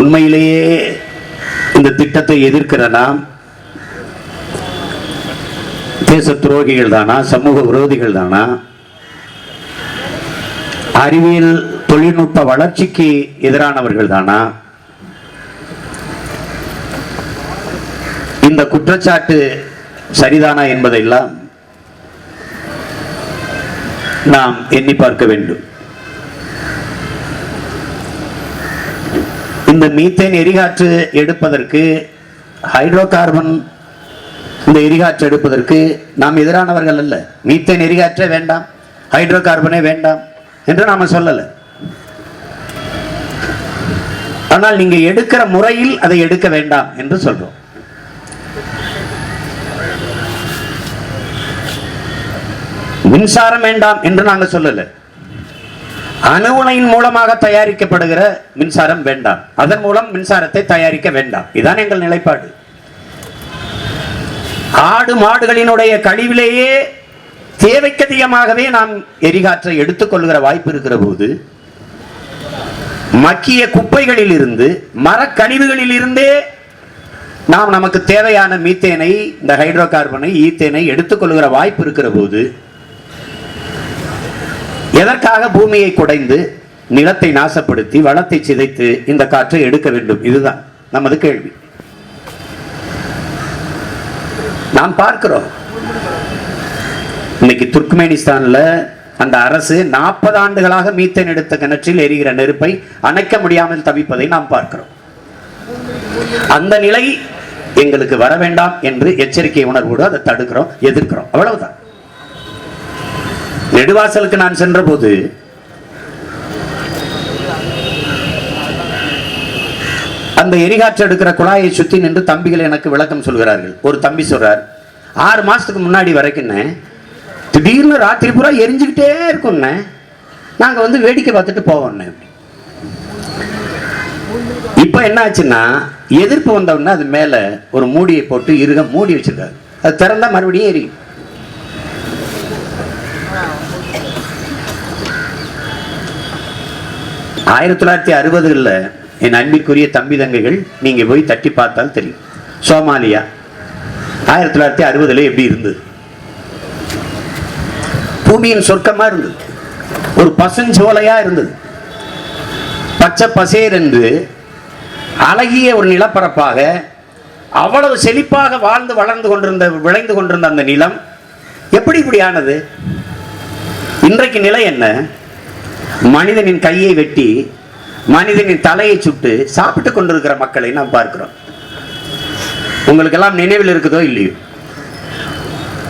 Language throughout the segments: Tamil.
உண்மையிலேயே இந்த திட்டத்தை எதிர்க்கிற நாம் தேச துரோகிகள் தானா? சமூக விரோதிகள் தானா? அறிவியல் தொழில்நுட்ப வளர்ச்சிக்கு எதிரானவர்கள் தானா? இந்த குற்றச்சாட்டு சரிதானா என்பதையெல்லாம் நாம் எண்ணி பார்க்க வேண்டும். இந்த மீத்தேன் எரிகாற்று எடுப்பதற்கு ஹைட்ரோ கார்பன் இந்த எரிகாற்று எடுப்பதற்கு நாம் எதிரானவர்கள் அல்ல. மீத்தேன் எரிகாற்றே வேண்டாம் ஹைட்ரோ கார்பனே வேண்டாம் என்று நாம சொல்லலை. ஆனால் நீங்கள் எடுக்கிற முறையில் அதை எடுக்க வேண்டாம் என்று சொல்றோம். மின்சாரம் வேண்டாம் என்று நாங்கள் சொல்லலை. அணு உலையின் மூலமாக தயாரிக்கப்படுகிற மின்சாரம் வேண்டாம். அதன் மூலம் மின்சாரத்தை தயாரிக்க வேண்டாம். இதுதான் எங்கள் நிலைப்பாடு. ஆடு மாடுகளினுடைய கழிவிலேயே தேவைக்கதிகமாகவே நாம் எரிகாற்றை எடுத்துக்கொள்கிற வாய்ப்பு இருக்கிற போது மக்கிய குப்பைகளில் இருந்து மரக்கழிவுகளில் இருந்தே நாம் நமக்கு தேவையான மீத்தேனை இந்த ஹைட்ரோ கார்பனை ஈத்தேனை எடுத்துக்கொள்கிற வாய்ப்பு இருக்கிற போது எதற்காக பூமியை குடைந்து நிலத்தை நாசப்படுத்தி வளத்தை சிதைத்து இந்த காற்றை எடுக்க வேண்டும்? இதுதான் நமது கேள்வி. நாம் பார்க்கிறோம். இன்னைக்கு துர்க்மெனிஸ்தான்ல அந்த அரசு நாற்பது ஆண்டுகளாக மீத்தேன் எடுத்த கிணற்றில் எரிகிற நெருப்பை அணைக்க முடியாமல் தவிப்பதை நாம் பார்க்கிறோம். அந்த நிலை எங்களுக்கு வர வேண்டாம் என்று எச்சரிக்கை உணர்வோடு அதை தடுக்கிறோம் எதிர்க்கிறோம். அவ்வளவுதான். நெடுவாசலுக்கு நான் சென்றபோது அந்த எரிகாற்று எடுக்கிற குழாயை சுத்தி நின்று தம்பிகள் எனக்கு விளக்கம் சொல்கிறார்கள். ஒரு தம்பி சொல்றார் ஆறு மாசத்துக்கு முன்னாடி வரைக்கும்னே திடீர்னு ராத்திரி பூரா எரிஞ்சுக்கிட்டே இருக்கும்னே நாங்க வந்து வேடிக்கை பார்த்துட்டு போவோம்னே இப்ப என்ன ஆச்சுன்னா எதிர்ப்பு வந்தவுடனே அது மேல ஒரு மூடியை போட்டு இருக மூடி வச்சிருக்காரு. அது திறந்தா மறுபடியும் எரியும். ஆயிரத்தி தொள்ளாயிரத்தி அறுபதுகளில் என் அன்பிற்குரிய தம்பி தங்கைகள் நீங்க போய் தட்டி பார்த்தால் தெரியும். சோமாலியா ஆயிரத்தி தொள்ளாயிரத்தி அறுபதுல எப்படி இருந்தது? பூமியின் சொர்க்கமாக இருந்தது. ஒரு பசுஞ்சோலையா இருந்தது. பச்சை பசேர் என்று அழகிய ஒரு நிலப்பரப்பாக அவ்வளவு செழிப்பாக வாழ்ந்து வளர்ந்து கொண்டிருந்த விளைந்து கொண்டிருந்த அந்த நிலம் எப்படி இப்படி ஆனது? இன்றைக்கு நிலை என்ன? மனிதனின் கையை வெட்டி மனிதனின் தலையை சுட்டு சாப்பிட்டு கொண்டிருக்கிற மக்களை நாம் பார்க்கிறோம். உங்களுக்கெல்லாம் நினைவில் இருக்குதோ இல்லையோ?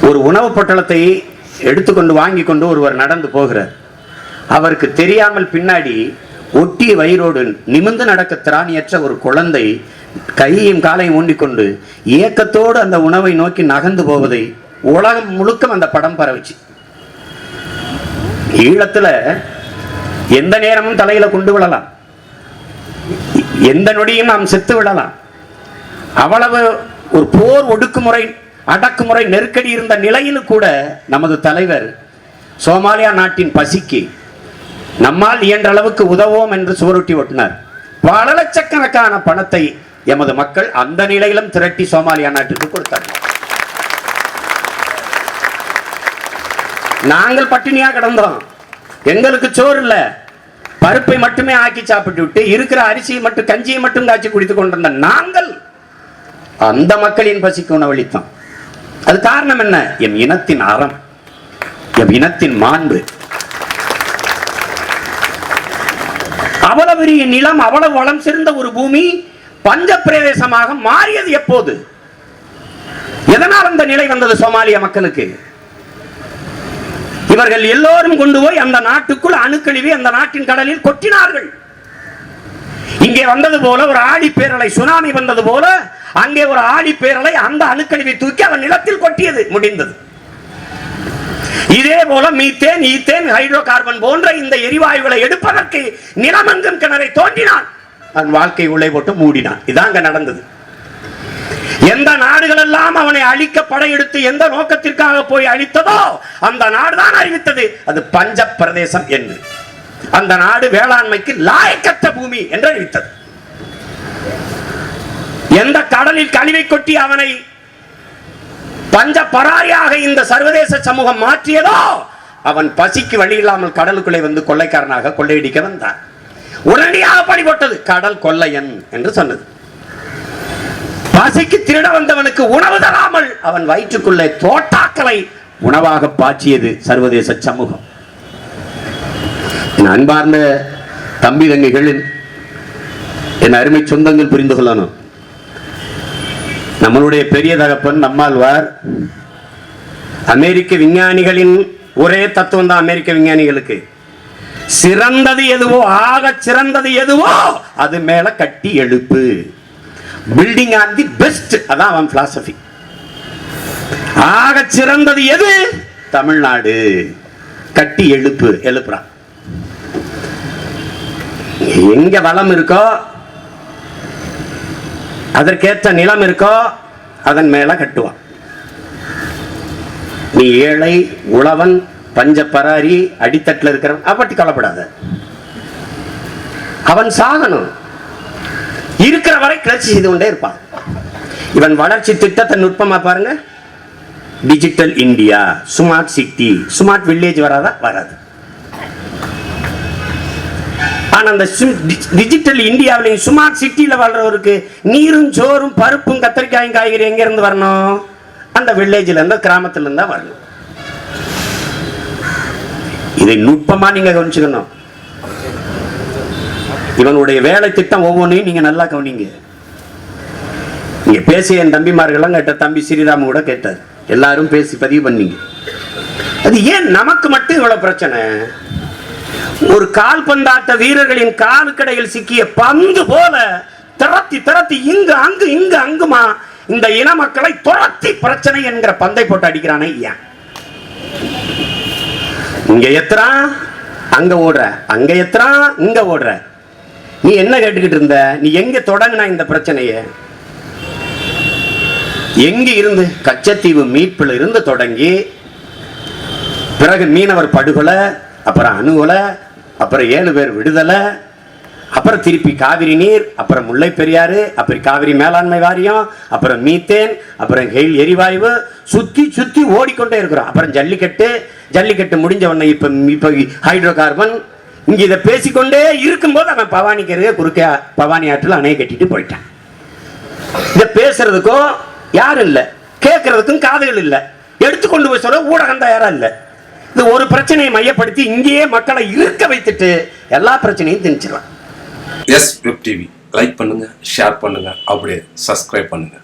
ஒரு உணவு பொட்டலத்தை எடுத்துக்கொண்டு வாங்கி கொண்டு ஒருவர் நடந்து போகிறார். அவருக்கு தெரியாமல் பின்னாடி ஒட்டிய வயிறோடு நிமிர்ந்து நடக்க திராணியற்ற ஒரு குழந்தை கையையும் காலையும் ஊண்டிக்கொண்டு ஏக்கத்தோடு அந்த உணவை நோக்கி நகர்ந்து போவதை உலகம் முழுக்க அந்த படம் பரவிச்சு. ஈழத்துல எந்த நேரமும் தலையில கொண்டு விழலாம். எந்த நொடியும் நாம் செத்து விடலாம். அவ்வளவு ஒரு போர் ஒடுக்குமுறை அடக்குமுறை நெருக்கடி இருந்த நிலையில் கூட நமது தலைவர் சோமாலியா நாட்டின் பசிக்கு நம்மால் இயன்ற அளவுக்கு உதவோம் என்று சுவரொட்டி ஒட்டினார் பல லட்சக்கணக்கான பணத்தை எமது மக்கள் அந்த நிலையிலும் திரட்டி சோமாலியா நாட்டிற்கு கொடுத்தார்கள் நாங்கள் பட்டினியா கிடந்தோம். எங்களுக்கு சோறு இல்லை. பருப்பை மட்டுமே ஆக்கி சாப்பிட்டு விட்டு இருக்கிற அரிசியை மட்டும் கஞ்சியை மட்டும் காய்ச்சி குடித்து கொண்டிருந்த நாங்கள் அந்த மக்களின் பசிக்கு உணவளித்தோம். அது காரணம் என்ன? என் இனத்தின் அறம் என் இனத்தின் மாண்பு. அவ்வளவு பெரிய நிலம் அவ்வளவு வளம் சிறந்த ஒரு பூமி பஞ்ச பிரதேசமாக மாறியது எப்போது? எதனால் அந்த நிலை வந்தது சோமாலிய மக்களுக்கு? இவர்கள் எல்லோரும் கொண்டு போய் அந்த நாட்டுக்குள் அணுக்கழிவை அந்த நாட்டின் கடலில் கொட்டினார்கள். இங்கே வந்தது போல ஒரு ஆடி பேரலை சுனாமி வந்தது போல அங்கே ஒரு ஆடி பேரலை அந்த அணுக்கழிவை தூக்கி அவன் நிலத்தில் கொட்டியது முடிந்தது. இதே போல மீத்தேன் ஈத்தேன் ஹைட்ரோ கார்பன் போன்ற இந்த எரிவாயுகளை எடுப்பதற்கு நிலமங்கும் கிணறை தோண்டினான். அவன் வாழ்க்கை உள்ளே போட்டு மூடினான். இதாங்க நடந்தது. எந்த நாடுகள் எல்லாம் அவனை அழிக்க படையெடுத்து எந்த நோக்கத்திற்காக போய் அழித்ததோ அந்த நாடுதான் அறிவித்தது. அது பஞ்ச பிரதேசம் என்று. அந்த நாடு வேளாண்மைக்கு லாயக்கற்ற பூமி என்று அறிவித்தது. எந்த கடலில் கழிவை கொட்டி அவனை பஞ்ச பராரியாக இந்த சர்வதேச சமூகம் மாற்றியதோ அவன் பசிக்கு வழி இல்லாமல் கடலுக்குள்ளே வந்து கொள்ளைக்காரனாக கொள்ளையடிக்க வந்தான். உடனடியாக படிபட்டது கடல் கொள்ளையன் என்று சொன்னது. பசிக்கு திருட வந்தவனுக்கு உணவு தராமல் அவன் வயிற்றுக்குள்ளே தோட்டாக்களை உணவாக பாய்ச்சியது சர்வதேச சமூகம். என் அன்பார்ந்த தம்பி தங்கைகள் என் அருமை சொந்தங்கள் புரிந்து கொள்ளணும். நம்மளுடைய பெரிய தகப்பன் நம்மாழ்வார் அமெரிக்க விஞ்ஞானிகளின் ஒரே தத்துவம் தான் அமெரிக்க விஞ்ஞானிகளுக்கு. சிறந்தது எதுவோ ஆக சிறந்தது எதுவோ அது மேல கட்டி எழுப்பு. பில்டிங் ஆன் தி பெஸ்ட் அதான் அவன் பிலாசபி ஆக சிறந்தது எது? தமிழ்நாடு. கட்டி எழுப்பு எழுப்புறான். எங்க வளம் இருக்கோ அதற்கேற்ற நிலம் இருக்கோ அதன் மேல கட்டுவான். நீ ஏழை உழவன் பஞ்ச பராரி அடித்தட்டில் இருக்கிறவன் அப்படி கவலைப்படாத. அவன் சாகணும். இருக்கிற வரை கிளர்ச்சி செய்து கொண்டே இருப்பான். இவன் வளர்ச்சி திட்டத்தை நுட்பமா பாருங்க. Digital India smart city smart village வராதா? வராது. ஆனா அந்த டிஜிட்டல் இந்தியாவிலையும் ஸ்மார்ட் சிட்டியில வாழ்றவருக்கு நீரும் சோறும் பருப்பும் கத்திரிக்காயும் காய்கறி எங்க இருந்து வரணும்? அந்த வில்லேஜ்ல இருந்து கிராமத்துல இருந்தா வரணும். இதை நுட்பமா நீங்க கவனிச்சுக்கணும். இவனுடைய வேலை திட்டம் ஒவ்வொன்றையும் நீங்க நல்லா கவனிங்க. நீங்க பேசிய என் தம்பிமார்கள்லாம் கேட்ட தம்பி ஸ்ரீராம கூட கேட்டார். எல்லாரும் பேசி பதிவு பண்ணீங்க. அது ஏன் நமக்கு மட்டும் இவ்வளவு பிரச்சனை? ஒரு கால்பந்தாட்ட வீரர்களின் காலுக்கடையில் சிக்கிய பந்து போல திரத்தி திரத்தி இங்கு அங்கு இங்கு அங்குமா இந்த இன மக்களை துரத்தி பிரச்சனை என்கிற பந்தை போட்டு அடிக்கிறானே ஏன் இங்க எத்துறான் அங்க ஓடுற அங்க எத்துறான் இங்க ஓடுற. நீ என்ன கேட்டுக்கிட்டு இருந்த? நீ எங்க தொடங்கின இந்த பிரச்சனைய? எங்க இருந்து? கச்சத்தீவு மீட்பில் இருந்து தொடங்கி பிறகு மீனவர் படுகொலை அப்புறம் அணுகொலை அப்புறம் ஏழு பேர் விடுதலை அப்புறம் திருப்பி காவிரி நீர் அப்புறம் முல்லை பெரியாறு அப்புறம் காவிரி மேலாண்மை வாரியம் அப்புறம் மீத்தேன் அப்புறம் ஹெயில் எரிவாயு சுத்தி சுத்தி ஓடிக்கொண்டே இருக்கிறோம். அப்புறம் ஜல்லிக்கட்டு ஜல்லிக்கட்டு முடிஞ்ச உடனே இப்ப இப்ப ஹைட்ரோ கார்பன் இங்க இதை பேசிக்கொண்டே இருக்கும்போது அவன் பவானிக்கு குறுக்க பவானி ஆற்றில் அணையை கட்டிட்டு போயிட்டான். இதை பேசுறதுக்கும் யாரும் இல்லை. கேட்கறதுக்கும் காதுகள் இல்லை. எடுத்துக்கொண்டு போய் சொல்ல ஊடகம் தயாரா இல்லை. இது ஒரு பிரச்சனையை மையப்படுத்தி இங்கேயே மக்களை இருக்க வைத்துட்டு எல்லா பிரச்சனையும் திணிச்சிடலாம். எஸ் வெப் டிவி லைக் பண்ணுங்க ஷேர் பண்ணுங்க அப்படியே சப்ஸ்கிரைப் பண்ணுங்க.